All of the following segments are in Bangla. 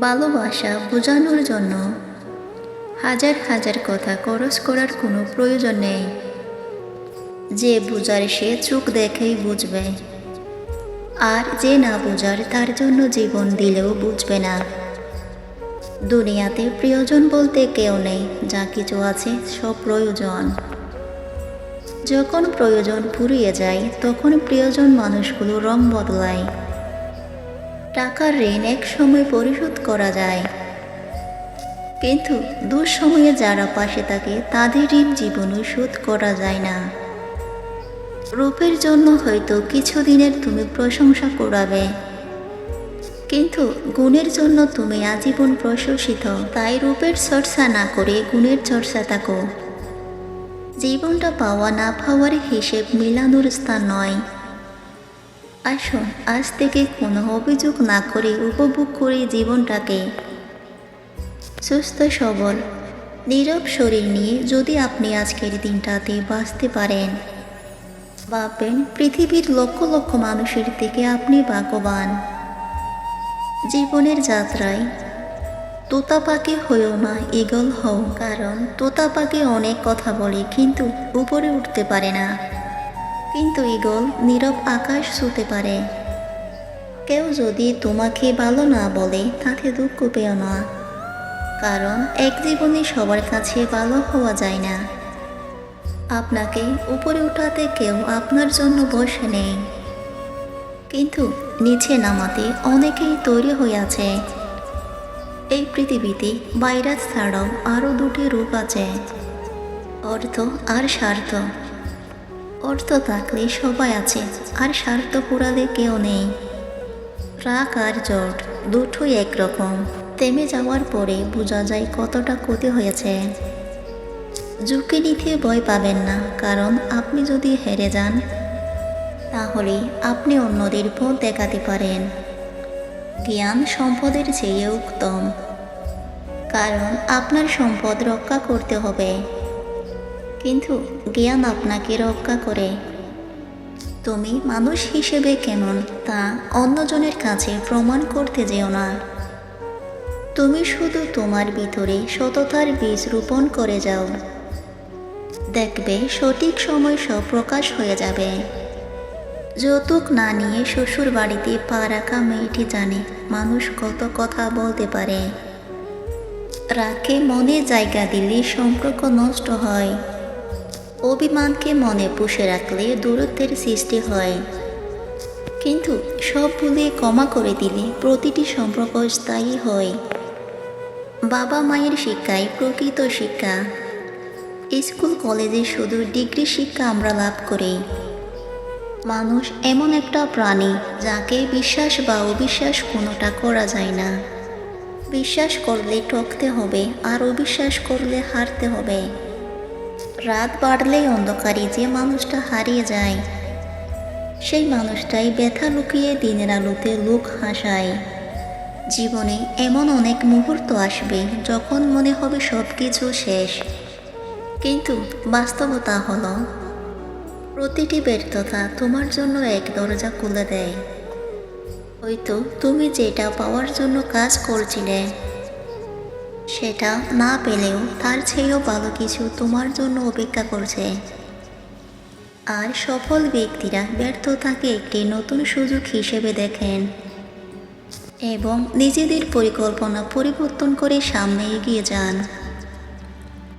ভালোবাসা বোঝানোর জন্য। হাজার হাজার কথা খরচ করার কোনো প্রয়োজন নেই। যে বুঝার সে চোখ দেখেই বুঝবে। আর যে না বুঝার তার জন্য জীবন দিলেও বুঝবে না। দুনিয়াতে প্রিয়জন বলতে কেউ নেই, যা কিছু আছে সব প্রয়োজন। যখন প্রয়োজন ফুরিয়ে যায়, তখন প্রিয়জন মানুষগুলো রং বদলায়। টাকার ঋণ এক সময় পরিশোধ করা যায়। কিন্তু দুঃসময়ে যারা পাশে থাকে, তাদের ঋণ জীবনও শোধ করা যায় না। রূপের জন্য হয়তো কিছুদিনের তুমি প্রশংসা করাবে। কিন্তু গুণের জন্য তুমি আজীবন প্রশংসিত, তাই রূপের চর্চা না করে গুণের চর্চা থাকো। জীবনটা পাওয়া না পাওয়ার হিসেব মিলানোর স্থান নয়। আসুন, আজ থেকে কোনো অভিযোগ না করে উপভোগ করে জীবনটাকে। সুস্থ, সবল, নীরব শরীর নিয়ে যদি আপনি আজকের দিনটাতে বাঁচতে পারেন। ভাববেন, পৃথিবীর লক্ষ লক্ষ মানুষের থেকে আপনি ভাগ্যবান। জীবনের যাত্রায় তোতা পাখি হয়েও না ইগল হও, কারণ তোতা পাখি অনেক কথা বলে কিন্তু উপরে উঠতে পারে না। কিন্তু ইগল নীরব আকাশ ছুতে পারে। কেউ যদি তোমাকে ভালো না বলে, তাতে দুঃখ পেও না। কারণ এক জীবনে সবার কাছে ভালো হওয়া যায় না। আপনাকে উপরে উঠাতে কেউ আপনার জন্য বসে নেই। কিন্তু নিচে নামাতে অনেকেই তৈরি হয়ে আছে। এই পৃথিবীতে ভাইরাস ছাড়াও আরও দুটি রূপ আছে। অর্থ আর স্বার্থ। অর্থ থাকলে সবাই আছে, আর স্বার্থ পুরালে কেউ নেই। রাগ আর জট দুটোই একরকম। থেমে যাওয়ার পরে বোঝা যায় কতটা ক্ষতি হয়েছে। ঝুঁকি নিতে ভয় পাবেন না, কারণ আপনি যদি হেরে যান, তাহলে আপনি অন্যদের পথ দেখাতে পারেন। জ্ঞান সম্পদের চেয়ে উত্তম। কারণ আপনার সম্পদ রক্ষা করতে হবে। কিন্তু জ্ঞান আপনাকে রক্ষা করে। তুমি মানুষ হিসেবে কেমন তা অন্যজনের কাছে প্রমাণ করতে যেও না। তুমি শুধু তোমার ভিতরে সততার বীজ রোপণ করে যাও। দেখবে সঠিক সময় সব প্রকাশ হয়ে যাবে। যৌতুক না নিয়ে শ্বশুর বাড়িতে পা রাখা মেয়েটি জানে মানুষ কত কথা বলতে পারে। রাগে মনে জায়গা দিলে সম্পর্ক নষ্ট হয়। অভিমানকে মনে পুষে রাখলে দূরত্বের সৃষ্টি হয়। কিন্তু সব ভুলে ক্ষমা করে দিলে প্রতিটি সম্পর্ক স্থায়ী হয়। বাবা মায়ের শিক্ষাই প্রকৃত শিক্ষা। স্কুল, কলেজে শুধু ডিগ্রি শিক্ষা আমরা লাভ করি। মানুষ এমন একটা প্রাণী যাকে বিশ্বাস বা অবিশ্বাস কোনোটা করা যায় না। বিশ্বাস করলে ঠকতে হবে আর অবিশ্বাস করলে হারতে হবে। রাত বাড়লেই অন্ধকারে যে মানুষটা হারিয়ে যায়, সেই মানুষটাই ব্যথা লুকিয়ে দিনের আলোতে লোক হাসায়। জীবনে এমন অনেক মুহূর্ত আসবে যখন মনে হবে সব কিছু শেষ। কিন্তু বাস্তবতা হলো, প্রতিটি ব্যর্থতা তোমার জন্য এক দরজা খুলে দেয়। হয়তো তুমি যেটা পাওয়ার জন্য কাজ করছিলে সেটা না পেলেও তার চেয়েও ভালো কিছু তোমার জন্য অপেক্ষা করছে। আর সফল ব্যক্তিরা ব্যর্থতাকে একটি নতুন সুযোগ হিসেবে দেখেন এবং নিজেদের পরিকল্পনা পরিবর্তন করে সামনে এগিয়ে যান।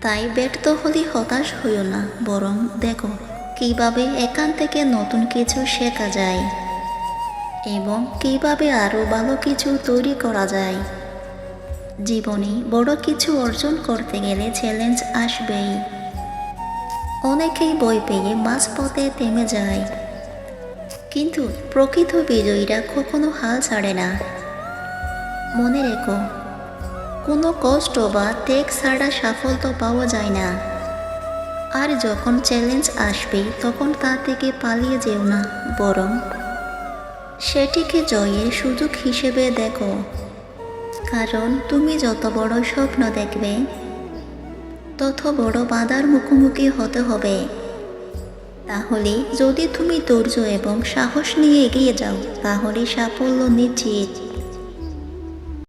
তাই ব্যর্থ হলে হতাশ হইও না, বরং দেখো কীভাবে এখান থেকে নতুন কিছু শেখা যায় এবং কীভাবে আরও ভালো কিছু তৈরি করা যায়। জীবনে বড় কিছু অর্জন করতে গেলে চ্যালেঞ্জ আসবেই। অনেকেই বই পেয়ে মাঝপথে থেমে যায়। কিন্তু প্রকৃত বিজয়ীরা কখনো হাল ছাড়ে না। মনে রেখো, কোনো কষ্ট বা ত্যাগ ছাড়া সাফল্য পাওয়া যায় না। আর যখন চ্যালেঞ্জ আসবে, তখন তা থেকে পালিয়ে যেও না, বরং সেটিকে জয়ের সুযোগ হিসেবে দেখো। কারণ তুমি যত বড় স্বপ্ন দেখবে, তত বড় বাধার মুখোমুখি হতে হবে। তাহলে যদি তুমি ধৈর্য এবং সাহস নিয়ে এগিয়ে যাও, তাহলে সাফল্য নিশ্চিত।